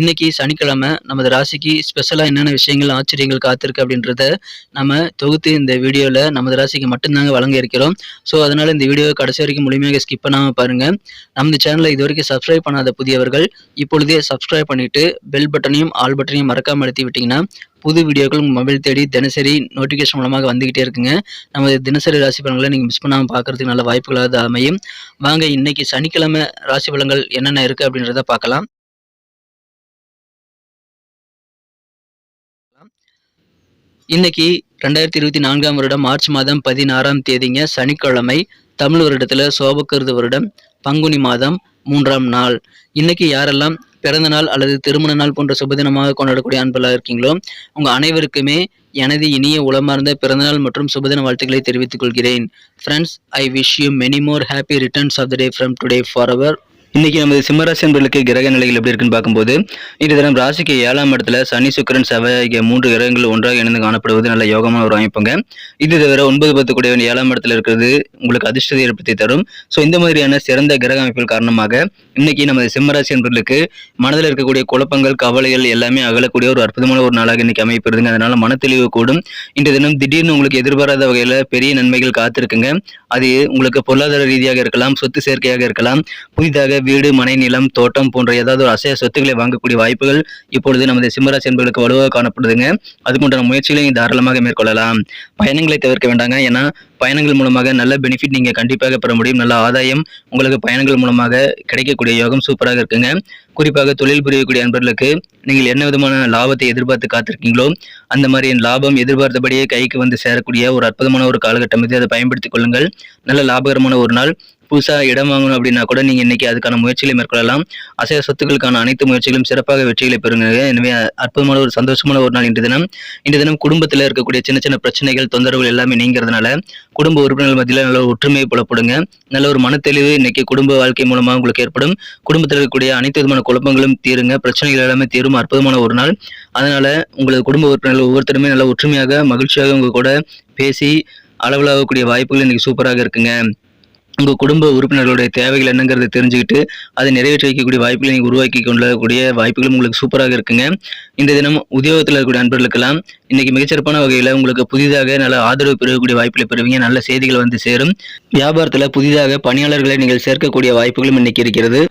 இன்னைக்கு சனிக்கிழமை நமது ராசிக்கு ஸ்பெஷலாக என்னென்ன விஷயங்கள் ஆச்சரியங்கள் காத்திருக்கு அப்படின்றத நம்ம தொகுத்து இந்த வீடியோவில் நமது ராசிக்கு மட்டும்தாங்க வழங்க இருக்கிறோம். ஸோ அதனால் இந்த வீடியோவை கடைசி வரைக்கும் முழுமையாக ஸ்கிப் பண்ணாமல் பாருங்கள் நமது சேனலை இது வரைக்கும் சப்ஸ்கிரைப் பண்ணாத புதியவர்கள் இப்பொழுதே சப்ஸ்கிரைப் பண்ணிவிட்டு பெல் பட்டனையும் ஆல் பட்டனையும் மறக்காமல் அழுத்தி விட்டிங்கன்னா புது வீடியோக்கள் உங்கள் மொபைல் தேடி தினசரி நோட்டிஃபிகேஷன் மூலமாக வந்துக்கிட்டே இருக்குங்க. நமது தினசரி ராசி பலன்களை நீங்கள் மிஸ் பண்ணாமல் பார்க்குறதுக்கு நல்ல வாய்ப்புகளாக அமையும். வாங்க இன்னைக்கு சனிக்கிழமை ராசி பலன்கள் என்னென்ன இருக்குது அப்படின்றத பார்க்கலாம். இன்னைக்கு ரெண்டாயிரத்தி இருபத்தி நான்காம் வருடம் மார்ச் மாதம் பதினாறாம் தேதிங்க சனிக்கிழமை தமிழ் வருடத்தில் சோபக்கருது வருடம் பங்குனி மாதம் மூன்றாம் நாள். இன்னைக்கு யாரெல்லாம் பிறந்த நாள் அல்லது திருமண நாள் போன்ற சுபதினமாக கொண்டாடக்கூடிய அன்பலாக இருக்கீங்களோ உங்கள் அனைவருக்குமே எனது இனிய உளமார்ந்த பிறந்தநாள் மற்றும் சுபதின வாழ்த்துக்களை தெரிவித்துக் கொள்கிறேன். Friends I wish you many more happy returns of the day from today for our இன்னைக்கு நமது சிம்மராசி என்பர்களுக்கு கிரக நிலைகள் எப்படி இருக்குன்னு பார்க்கும்போது இன்று தினம் ராசிக்கு ஏழாம் இடத்துல சனி சுக்கிரன் செவ்வாய் ஆகிய மூன்று கிரகங்கள் ஒன்றாக இணைந்து காணப்படுவது நல்ல யோகமான ஒரு அமைப்புங்க. இது தவிர ஒன்பது பத்து கூடியவன் ஏழாம் இடத்துல இருக்கிறது உங்களுக்கு அதிர்ஷ்டத்தை ஏற்படுத்தி தரும். ஸோ இந்த மாதிரியான சிறந்த கிரக அமைப்புகள் காரணமாக இன்னைக்கு நமது சிம்மராசி என்பர்களுக்கு மனதில் இருக்கக்கூடிய குழப்பங்கள் கவலைகள் எல்லாமே அகலக்கூடிய ஒரு அற்புதமான ஒரு நாளாக இன்னைக்கு அமைப்பிருதுங்க அதனால மனத்தெளிவு கூடும். இன்று தினம் திடீர்னு உங்களுக்கு எதிர்பாராத வகையில் பெரிய நன்மைகள் காத்திருக்குங்க. அது உங்களுக்கு பொருளாதார ரீதியாக இருக்கலாம் சொத்து சேர்க்கையாக இருக்கலாம் புதிதாக வீடு மனை நிலம் தோட்டம் போன்ற ஏதாவது ஒரு அசைய சொத்துக்களை வாங்கக்கூடிய வாய்ப்புகள் இப்பொழுது நமது சிம்மராசி என்பர்களுக்கு வலுவாக காணப்படுதுங்க. அதுக்குண்டான முயற்சிகளையும் தாராளமாக மேற்கொள்ளலாம். பயணங்களை தவிர்க்க வேண்டாங்க. ஏன்னா பயணங்கள் மூலமாக நல்ல பெனிஃபிட் நீங்கள் கண்டிப்பாக பெற முடியும். நல்ல ஆதாயம் உங்களுக்கு பயணங்கள் மூலமாக கிடைக்கக்கூடிய யோகம் சூப்பராக இருக்குங்க. குறிப்பாக தொழில் புரியக்கூடிய அன்பர்களுக்கு நீங்கள் என்ன விதமான லாபத்தை எதிர்பார்த்து காத்திருக்கீங்களோ அந்த மாதிரி லாபம் எதிர்பார்த்தபடியே கைக்கு வந்து சேரக்கூடிய ஒரு அற்புதமான ஒரு காலகட்டம் இது. அதை பயன்படுத்திக் கொள்ளுங்கள். நல்ல லாபகரமான ஒரு நாள். புதுசாக இடம் வாங்கணும் அப்படின்னா கூட நீங்கள் இன்னைக்கு அதுக்கான முயற்சிகளை மேற்கொள்ளலாம். அசைய சொத்துக்களுக்கான அனைத்து முயற்சிகளும் சிறப்பாக வெற்றிகளை பெறுங்க. எனவே அற்புதமான ஒரு சந்தோஷமான ஒரு நாள் இன்று தினம். இன்று தினம் குடும்பத்தில் இருக்கக்கூடிய சின்ன சின்ன பிரச்சனைகள் தொந்தரவுகள் எல்லாமே நீங்கிறதுனால குடும்ப உறுப்பினர்கள் மத்தியில் நல்ல ஒற்றுமையை புலப்படுங்க. நல்ல ஒரு மனத்தெளிவு இன்னைக்கு குடும்ப வாழ்க்கை மூலமாக உங்களுக்கு ஏற்படும். குடும்பத்தில் இருக்கக்கூடிய அனைத்து விதமான குழப்பங்களும் தீருங்க. பிரச்சனைகள் எல்லாமே தீரும். அற்புதமான ஒரு நாள். அதனால உங்களது குடும்ப உறுப்பினர்கள் ஒவ்வொருத்தருமே நல்ல ஒற்றுமையாக மகிழ்ச்சியாக உங்க கூட பேசி அளவலாகக்கூடிய வாய்ப்புகள் இன்னைக்கு சூப்பராக இருக்குங்க. உங்கள் குடும்ப உறுப்பினர்களுடைய தேவைகள் என்னங்கிறத தெரிஞ்சுக்கிட்டு அதை நிறைவேற்றி வைக்கக்கூடிய வாய்ப்புகளை நீங்கள் உருவாக்கி கொள்ளக்கூடிய வாய்ப்புகளும் உங்களுக்கு சூப்பராக இருக்குங்க. இந்த தினம் உத்தியோகத்தில் இருக்கக்கூடிய நண்பர்களுக்கெல்லாம் இன்னைக்கு மிகச்சிறப்பான வகையில் உங்களுக்கு புதிதாக நல்ல ஆதரவு பெறக்கூடிய வாய்ப்புகளை பெறுவீங்க. நல்ல செய்திகள் வந்து சேரும். வியாபாரத்தில் புதிதாக பணியாளர்களை நீங்கள் சேர்க்கக்கூடிய வாய்ப்புகளும் இன்னைக்கு இருக்கிறது.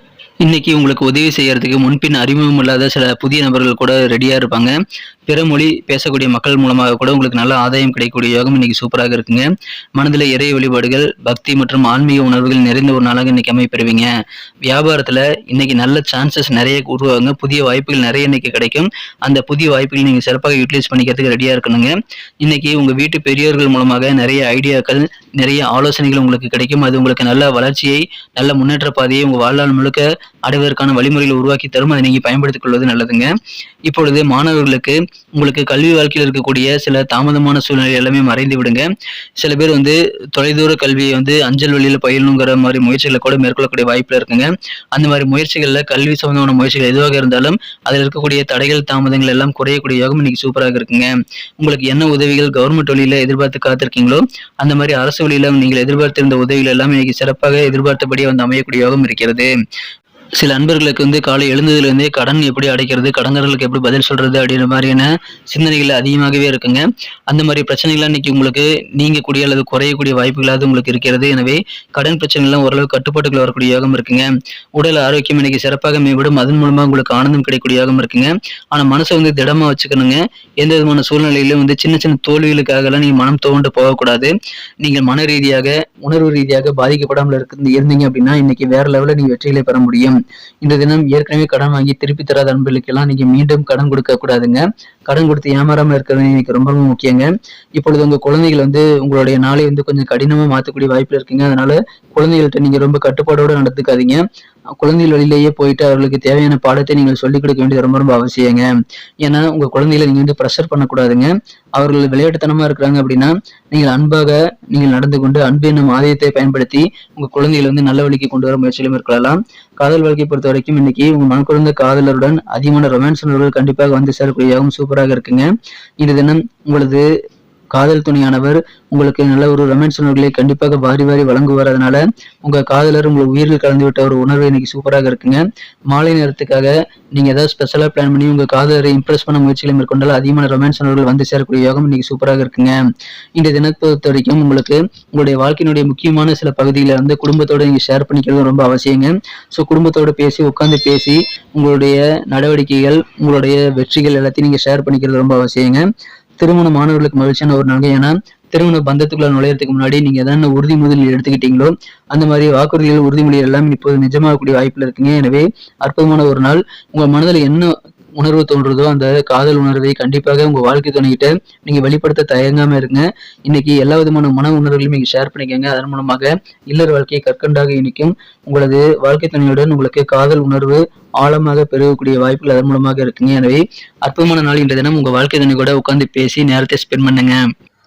இன்னைக்கு உங்களுக்கு உதவி செய்யறதுக்கு முன்பின் அறிமுகம் இல்லாத சில புதிய நபர்கள் கூட ரெடியாக இருப்பாங்க. பிற மொழி பேசக்கூடிய மக்கள் மூலமாக கூட உங்களுக்கு நல்ல ஆதாயம் கிடைக்கக்கூடிய யோகம் இன்னைக்கு சூப்பராக இருக்குங்க. மனதில் இறை வழிபாடுகள் பக்தி மற்றும் ஆன்மீக உணர்வுகள் நிறைந்த ஒரு நாளாக இன்னைக்கு அமைப்பெறுவீங்க வியாபாரத்தில் இன்னைக்கு நல்ல சான்சஸ் நிறைய உருவாகுங்க. புதிய வாய்ப்புகள் நிறைய இன்னைக்கு கிடைக்கும். அந்த புதிய வாய்ப்புகள் நீங்கள் சிறப்பாக யூட்டிலைஸ் பண்ணிக்கிறதுக்கு ரெடியாக இருக்கணுங்க. இன்னைக்கு உங்கள் வீட்டு பெரியவர்கள் மூலமாக நிறைய ஐடியாக்கள் நிறைய ஆலோசனைகள் உங்களுக்கு கிடைக்கும். அது உங்களுக்கு நல்ல வளர்ச்சியை நல்ல முன்னேற்ற பாதையை உங்கள் வாழ்நாள் முழுக்க அடைவதற்கான வழிமுறைகளை உருவாக்கி தரும். அதை நீங்கள் பயன்படுத்திக் கொள்வது நல்லதுங்க. இப்பொழுது மாணவர்களுக்கு உங்களுக்கு கல்வி வாழ்க்கையில் இருக்கக்கூடிய சில தாமதமான சூழ்நிலை எல்லாமே மறைந்து விடுங்க. சில பேர் வந்து தொலைதூர கல்வியை வந்து அஞ்சல் வழியில் பயிலணுங்கிற மாதிரி முயற்சிகளை கூட மேற்கொள்ளக்கூடிய வாய்ப்பில் இருக்குங்க. அந்த மாதிரி முயற்சிகளில் கல்வி சம்பந்தமான முயற்சிகள் எதுவாக இருந்தாலும் அதில் இருக்கக்கூடிய தடைகள் தாமதங்கள் எல்லாம் குறையக்கூடிய யோகம் இன்னைக்கு சூப்பராக இருக்குங்க. உங்களுக்கு என்ன உதவிகள் கவர்மெண்ட் வழியில் எதிர்பார்த்து காத்திருக்கீங்களோ அந்த மாதிரி அரசு வழியில் நீங்கள் எதிர்பார்த்திருந்த உதவிகள் எல்லாம் இன்னைக்கு சிறப்பாக எதிர்பார்த்தபடியே வந்து அமையக்கூடிய யோகம் இருக்கிறது. சில அன்பர்களுக்கு வந்து காலை எழுந்ததுலேருந்தே கடன் எப்படி அடைக்கிறது கடன்காரர்களுக்கு எப்படி பதில் சொல்கிறது அப்படின்ற மாதிரியான சிந்தனைகள் அதிகமாகவே இருக்குங்க. அந்த மாதிரி பிரச்சனைகள்லாம் இன்னைக்கு உங்களுக்கு நீங்கக்கூடிய அல்லது குறையக்கூடிய வாய்ப்புகளாவது உங்களுக்கு இருக்கிறது. எனவே கடன் பிரச்சனைகள்லாம் ஓரளவு கட்டுப்பாட்டுக்குள்ள வரக்கூடிய யோகம் இருக்குங்க. உடல் ஆரோக்கியம் இன்னைக்கு சிறப்பாக மேம்படும். அதன் மூலமாக உங்களுக்கு ஆனந்தம் கிடைக்கக்கூடிய யோகம் இருக்குங்க. ஆனால் மனசை வந்து திடமாக வச்சுக்கணுங்க. எந்த விதமான சூழ்நிலையிலும் வந்து சின்ன சின்ன தோல்விகளுக்காகலாம் நீங்கள் மனம் துவண்டு போகக்கூடாது. நீங்கள் மன ரீதியாக உணர்வு ரீதியாக பாதிக்கப்படாமல் இருக்கு இருந்தீங்க அப்படின்னா இன்னைக்கு வேற லெவலில் நீங்கள் வெற்றிகளை பெற முடியும். இந்த தினம் ஏற்கனவே கடன் வாங்கி திருப்பி தராத அன்பர்களுக்கெல்லாம் நீங்க மீண்டும் கடன் கொடுக்க கூடாதுங்க. கடன் கொடுத்து ஏமாறாம இருக்கிறது எனக்கு ரொம்ப ரொம்ப முக்கியங்க. இப்பொழுது உங்க குழந்தைகள் வந்து உங்களுடைய நாளை வந்து கொஞ்சம் கடினமா மாற்றக்கூடிய வாய்ப்பு இருக்குங்க. அதனால குழந்தைகள்கிட்ட நீங்க ரொம்ப கட்டுப்பாடோட நடந்துக்காதீங்க. குழந்தைகள் வழியிலேயே போயிட்டு அவர்களுக்கு தேவையான பாடத்தை நீங்கள் சொல்லிக் கொடுக்க வேண்டியது ரொம்ப ரொம்ப அவசியங்க. ஏன்னா உங்க குழந்தைகளை நீங்க வந்து ப்ரெஷர் பண்ணக்கூடாதுங்க. அவர்கள் விளையாட்டுத்தனமா இருக்கிறாங்க அப்படின்னா நீங்கள் அன்பாக நீங்கள் நடந்து கொண்டு அன்பு என்னும் ஆதாயத்தை பயன்படுத்தி உங்க குழந்தைகளை வந்து நல்ல வழிக்கு கொண்டு வர முயற்சியிலும் இருக்கலாம். காதல் வாழ்க்கை பொறுத்த வரைக்கும் இன்னைக்கு உங்க மனக்குழந்த காதலருடன் அதிகமான ரொமான்ஸ் உணர்வுகள் கண்டிப்பாக வந்து சேரக்கூடியதாகவும் சூப்பராக இருக்குங்க. இந்த தினம் உங்களது காதல் துணையானவர். உங்களுக்கு நல்ல ஒரு ரொமான்ஸ் உணர்வுகளை கண்டிப்பாக வாரி வாரி வழங்குவார். அதனால உங்க காதலர் உங்கள் உயிரில் கலந்து விட்ட ஒரு உணர்வு இன்னைக்கு சூப்பராக இருக்குங்க. மாலை நேரத்துக்காக நீங்க ஏதாவது ஸ்பெஷலா பிளான் பண்ணி உங்க காதலரை இம்ப்ரெஸ் பண்ண முயற்சிகளை மேற்கொண்டால் அதிகமான ரொமான்ஸ் உணர்வுகள் வந்து சேரக்கூடிய யோகம் இன்னைக்கு சூப்பராக இருக்குங்க. இந்த தினத்தை பொறுத்த வரைக்கும் உங்களுக்கு உங்களுடைய வாழ்க்கையினுடைய முக்கியமான சில பகுதிகளை வந்து குடும்பத்தோட நீங்க ஷேர் பண்ணிக்கிறது ரொம்ப அவசியங்க. ஸோ குடும்பத்தோட பேசி உட்காந்து பேசி உங்களுடைய நடவடிக்கைகள் உங்களுடைய வெற்றிகள் எல்லாத்தையும் நீங்க ஷேர் பண்ணிக்கிறது ரொம்ப அவசியங்க. திருமண மாணவர்களுக்கு மகிழ்ச்சியான ஒரு நாள். ஏன்னா திருமண பந்தத்துக்குள்ள நுழையறதுக்கு முன்னாடி நீங்க எதான உறுதிமொழி எடுத்துக்கிட்டீங்களோ அந்த மாதிரி வாக்குறுதிகள் உறுதிமொழிகள் எல்லாம் இப்போது நிஜமாகக்கூடிய வாய்ப்புல இருக்குங்க. எனவே அற்புதமான ஒரு நாள். உங்க மனதில் என்ன உணர்வு தோன்றுதோ அந்த காதல் உணர்வை கண்டிப்பாக உங்க வாழ்க்கை துணைகிட்ட நீங்க வெளிப்படுத்த தயங்காம இருங்க. இன்னைக்கு எல்லா விதமான மன உணர்வுகளையும் நீங்க ஷேர் பண்ணிக்கோங்க. அதன் மூலமாக இல்லர் வாழ்க்கையை கற்கண்டாக இணைக்கும் உங்களது வாழ்க்கை துணையுடன் உங்களுக்கு காதல் உணர்வு ஆழமாக பெருகக்கூடிய வாய்ப்புகள் அதன் மூலமாக இருக்குங்க. எனவே அற்புதமான நாள் இன்றைய தினம். உங்க வாழ்க்கை துணை கூட உட்காந்து பேசி நேரத்தை ஸ்பெண்ட் பண்ணுங்க.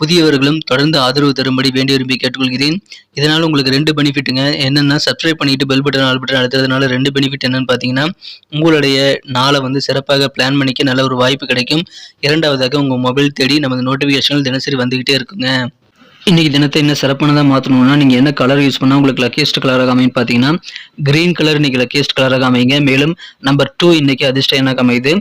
புதியவர்களும் தொடர்ந்து ஆதரவு தரும்படி வேண்டி விரும்பி கேட்டுக்கொள்கிறேன். இதனால் உங்களுக்கு ரெண்டு பெனிஃபிட்டுங்க என்னென்னா சப்ஸ்கிரைப் பண்ணிட்டு பெல் பட்டன் ஆல் பட்டன் அழுத்துறதுனால ரெண்டு பெனிஃபிட் என்னன்னு பார்த்தீங்கன்னா உங்களுடைய நாளை வந்து சிறப்பாக பிளான் பண்ணிக்க நல்ல ஒரு வாய்ப்பு கிடைக்கும். இரண்டாவதாக உங்கள் மொபைல் தேடி நமது நோட்டிஃபிகேஷன்கள் தினசரி வந்துக்கிட்டே இருக்குங்க. இன்னைக்கு தினத்தை என்ன சிறப்பானதாக மாற்றணும்னா நீங்கள் என்ன கலர் யூஸ் பண்ணால் உங்களுக்கு லக்கியஸ்ட் கலராக அமையும் பார்த்தீங்கன்னா கிரீன் கலர் இன்றைக்கி லக்கியஸ்ட் கலராக அமைங்க மேலும் நம்பர் டூ இன்றைக்கி அதிர்ஷ்டம் என்ன அமையுது.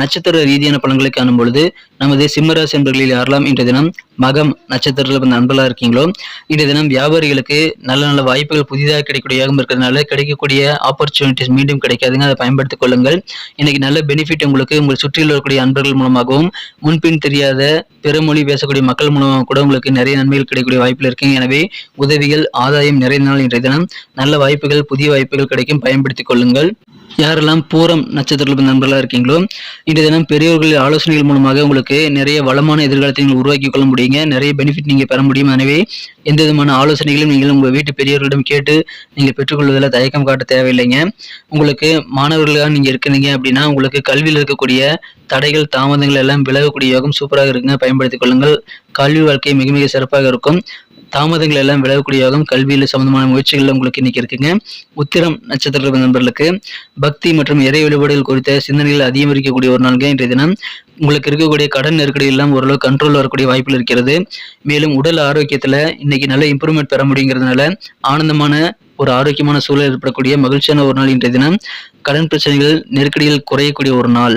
நட்சத்திர ரீதியான பலன்களை காணும் பொழுது நமது சிம்மராசி என்பர்களில் யாரெல்லாம் இன்றைய தினம் மகம் நட்சத்திரத்தில் வந்து அன்பலாக இருக்கீங்களோ இன்றைய தினம் வியாபாரிகளுக்கு நல்ல நல்ல வாய்ப்புகள் புதிதாக கிடைக்கக்கூடியதாகவும் இருக்கிறதுனால கிடைக்கக்கூடிய ஆப்பர்ச்சுனிட்டிஸ் மீண்டும் கிடைக்காதுங்க. அதை பயன்படுத்திக் கொள்ளுங்கள். இன்னைக்கு நல்ல பெனிஃபிட் உங்களுக்கு உங்கள் சுற்றியில் இருக்கக்கூடிய அன்பர்கள் மூலமாகவும் முன்பின் தெரியாத பிற மொழி பேசக்கூடிய மக்கள் மூலமாக கூட உங்களுக்கு நிறைய நன்மைகள் கிடைக்கக்கூடிய வாய்ப்புகள் இருக்குங்க. எனவே உதவிகள் ஆதாயம் நிறைய நாள் இன்றைய தினம். நல்ல வாய்ப்புகள் புதிய வாய்ப்புகள் கிடைக்கும். பயன்படுத்திக் கொள்ளுங்கள். யாரெல்லாம் பூரம் நட்சத்திரத்தில் நண்பர்களாக இருக்கீங்களோ இன்றைய தினம் பெரியவர்களின் ஆலோசனைகள் மூலமாக உங்களுக்கு நிறைய வளமான எதிர்காலத்தை நீங்கள் உருவாக்கி கொள்ள முடியுங்க. நிறைய பெனிஃபிட் நீங்கள் பெற முடியும். எனவே எந்த விதமான ஆலோசனைகளும் நீங்கள் உங்கள் வீட்டு பெரியவர்களிடம் கேட்டு நீங்கள் பெற்றுக்கொள்வதில் தயக்கம் காட்ட தேவையில்லைங்க. உங்களுக்கு மாணவர்களாக நீங்கள் இருக்கிறீங்க அப்படின்னா உங்களுக்கு கல்வியில் இருக்கக்கூடிய தடைகள் தாமதங்கள் எல்லாம் விலகக்கூடிய யோகம் சூப்பராக இருக்குங்க. பயன்படுத்திக் கொள்ளுங்கள். கல்வி வாழ்க்கை மிக மிக சிறப்பாக இருக்கும். தாமதங்கள் எல்லாம் விளையக்கூடிய யோகம் கல்வியில் சம்பந்தமான முயற்சிகள் உங்களுக்கு இன்னைக்கு இருக்குங்க. உத்திரம் நட்சத்திர நண்பர்களுக்கு பக்தி மற்றும் இறை வழிபாடுகள் குறித்த சிந்தனைகள் அதிகரிக்கக்கூடிய ஒரு நாள்கள் இன்றைய தினம். உங்களுக்கு இருக்கக்கூடிய கடன் நெருக்கடி எல்லாம் ஓரளவு கண்ட்ரோல் வரக்கூடிய வாய்ப்புகள் இருக்கிறது. மேலும் உடல் ஆரோக்கியத்தில் இன்னைக்கு நல்ல இம்ப்ரூவ்மெண்ட் பெற முடியுங்கிறதுனால ஆனந்தமான ஒரு ஆரோக்கியமான சூழல் ஏற்படக்கூடிய மகிழ்ச்சியான ஒரு நாள் இன்றைய தினம். கடன் பிரச்சனைகள் நெருக்கடிகள் குறையக்கூடிய ஒரு நாள்.